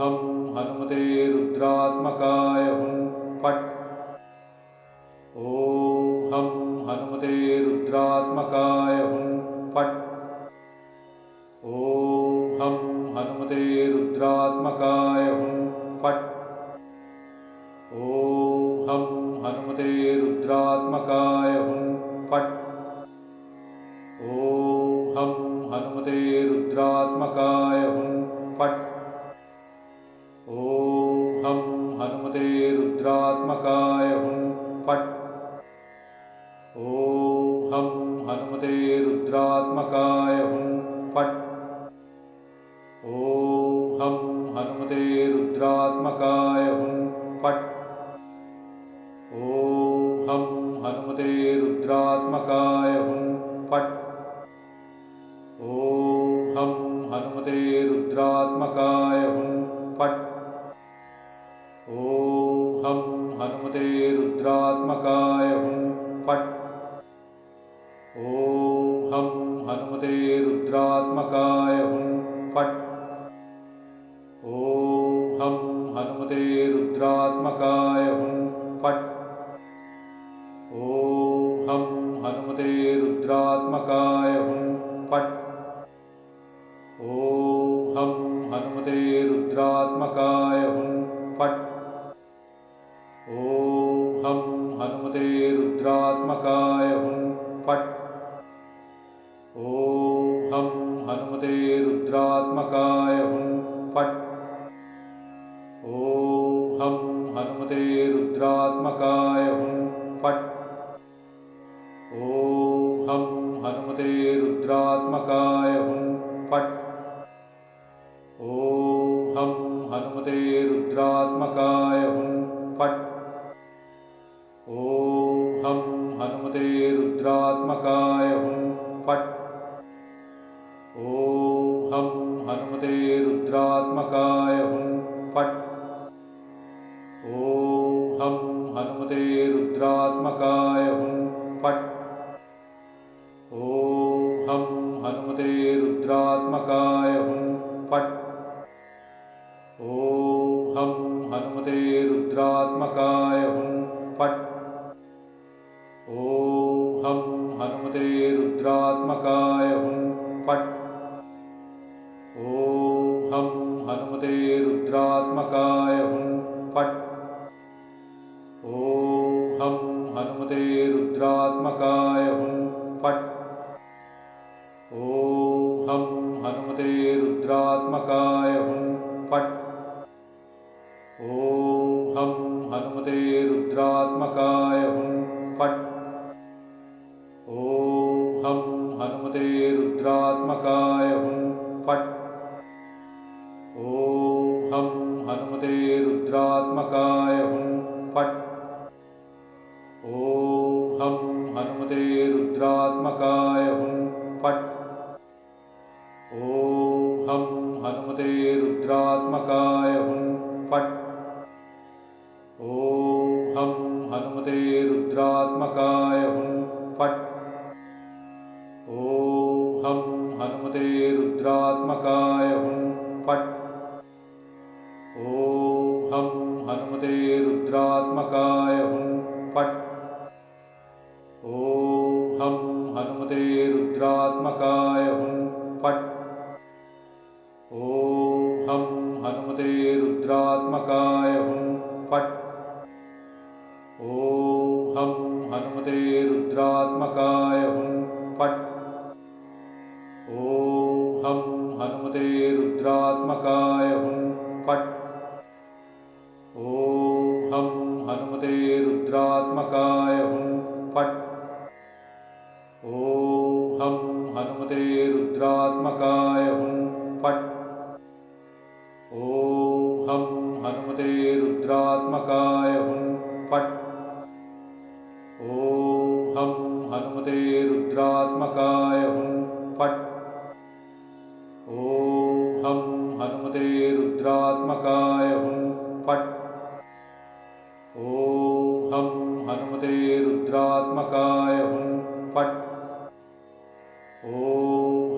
हं, हनुमते रुद्रात्मकाय हुं, फट्। ॐ हं, हनुमते रुद्रात्मकाय हुं, फट। ॐ हं, हनुमते रुद्रात्मकाय हुं, फट। ॐ रुद्रात्मकाय हुं फट्। ॐ हं हनुमते रुद्रात्मकाय हुं फट्। ॐ हं हनुमते रुद्रात्मकाय हुं फट्। ॐ हं हनुमते रुद्रात्मकाय फट् ॐ हं हनुमते रुद्रात्मकाय हुं फट् ॐ हं हनुमते रुद्रात्मकाय हुं फट् ॐ हं हनुमते रुद्रात्मकाय हुं फट् ॐ हं हनुमते रुद्रात्मकाय हुं रुद्रात्मकाय हुं फट्। ॐ हं हनुमते रुद्रात्मकाय हुं फट्। ॐ हं हनुमते रुद्रात्मकाय हुं फट्। ॐ हं हनुमते रुद्रात्मकाय हुं फट्। ॐ हं हनुमते रुद्रात्मकाय हनुमते रुद्रात्मकाय हुं फट् हं हनुमते रुद्रात्मकाय हनुमते रुद्रात्मकाय हुं फट्। ॐ हं हनुमते रुद्रात्मकाय हुं फट्। ॐ हं हनुमते रुद्रात्मकाय हुं फट्। ॐ हं हनुमते रुद्रात्मकाय हुं फट्। ॐ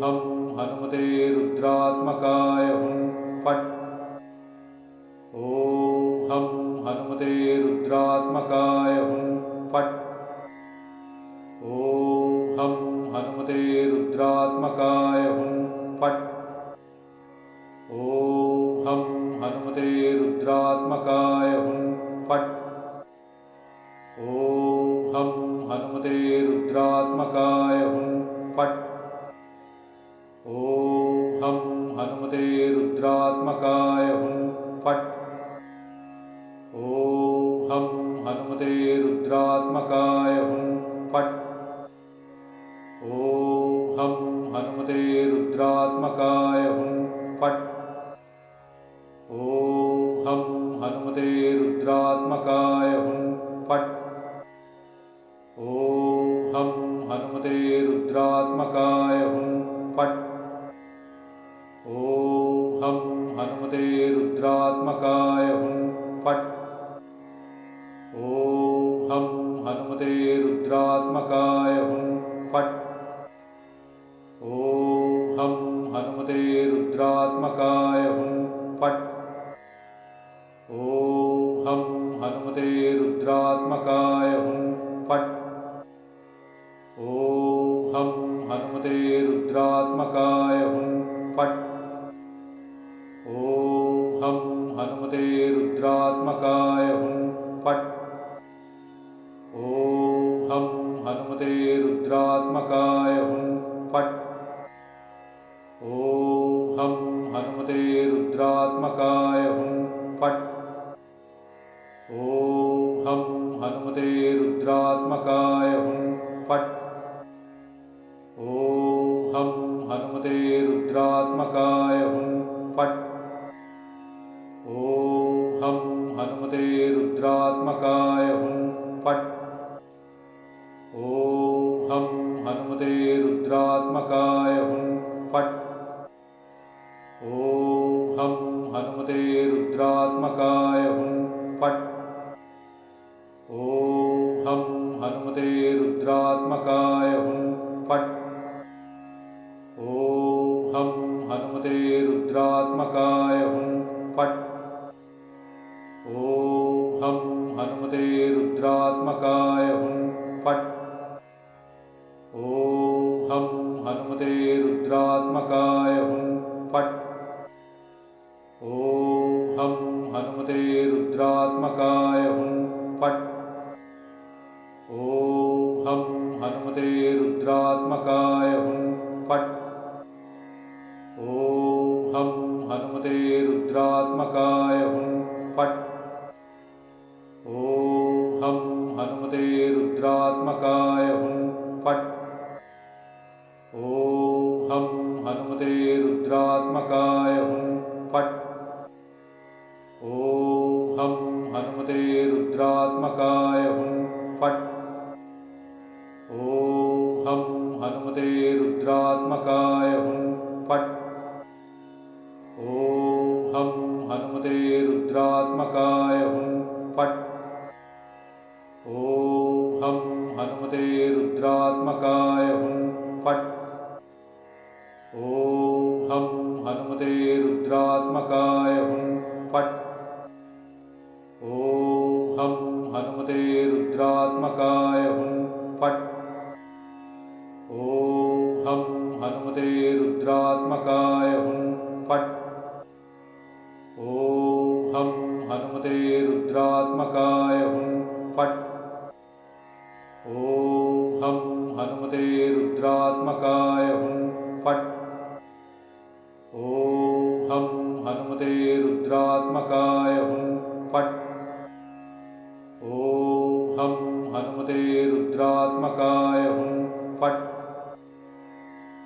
हं हनुमते रुद्रात्मकाय हुं फट्। ॐ हं हनुमते रुद्रात्मकाय हुं फट्। ॐ हं हनुमते रुद्रात्मकाय हुं फट्। ॐ हं हनुमते रुद्रात्मकाय ॐ हं हनुमते रुद्रात्मकाय हुं फट्। ॐ हं हनुमते रुद्रात्मकाय हुं फट्। ॐ हं हनुमते रुद्रात्मकाय हुं फट्। ॐ हं हनुमते रुद्रात्मकाय ॐ हं हनुमते रुद्रात्मकाय हुं फट्। ॐ हं हनुमते रुद्रात्मकाय हुं फट्। ॐ हं हनुमते रुद्रात्मकाय हुं फट्। ॐ हं हनुमते रुद्रात्मकाय हुं फट्। ॐ फट् ॐ हं हनुमते रुद्रात्मकाय हुं फट् ॐ हं हनुमते रुद्रात्मकाय हुं फट् ॐ हं हनुमते रुद्रात्मकाय हुं फट् ॐ हं हनुमते रुद्रात्मकाय रुद्रात्मकाय हूँ फट। ओम हम हनुमते रुद्रात्मकाय हूँ फट। ओम हम हनुमते रुद्रात्मकाय हूँ फट। ओम हम हनुमते रुद्रात्मकाय हुं फट् ॐ हं हनुमते रुद्रात्मकाय हुं फट् ॐ हं हनुमते रुद्रात्मकाय हुं फट्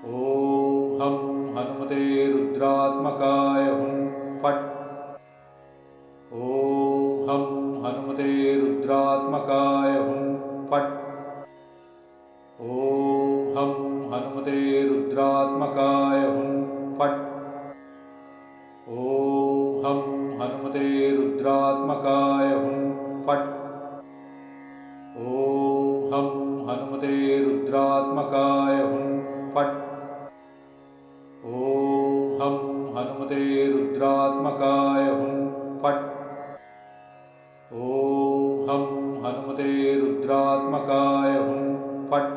ॐ हं हनुमते रुद्रात्मकाय हुं फट् ॐ हं हनुमते रुद्रात्मकाय हुं फट् फट् ॐ हं हनुमते रुद्रात्मकाय हुं फट्। ॐ हं हनुमते रुद्रात्मकाय हुं फट्।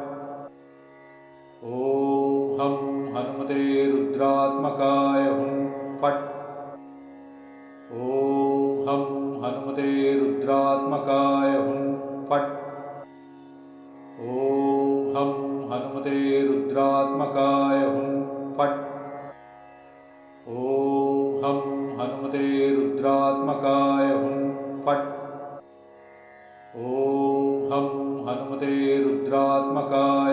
ॐ हं हनुमते रुद्रात्मकाय हुं फट्। ॐ हं हनुमते रुद्रात्मकाय रुद्रात्मका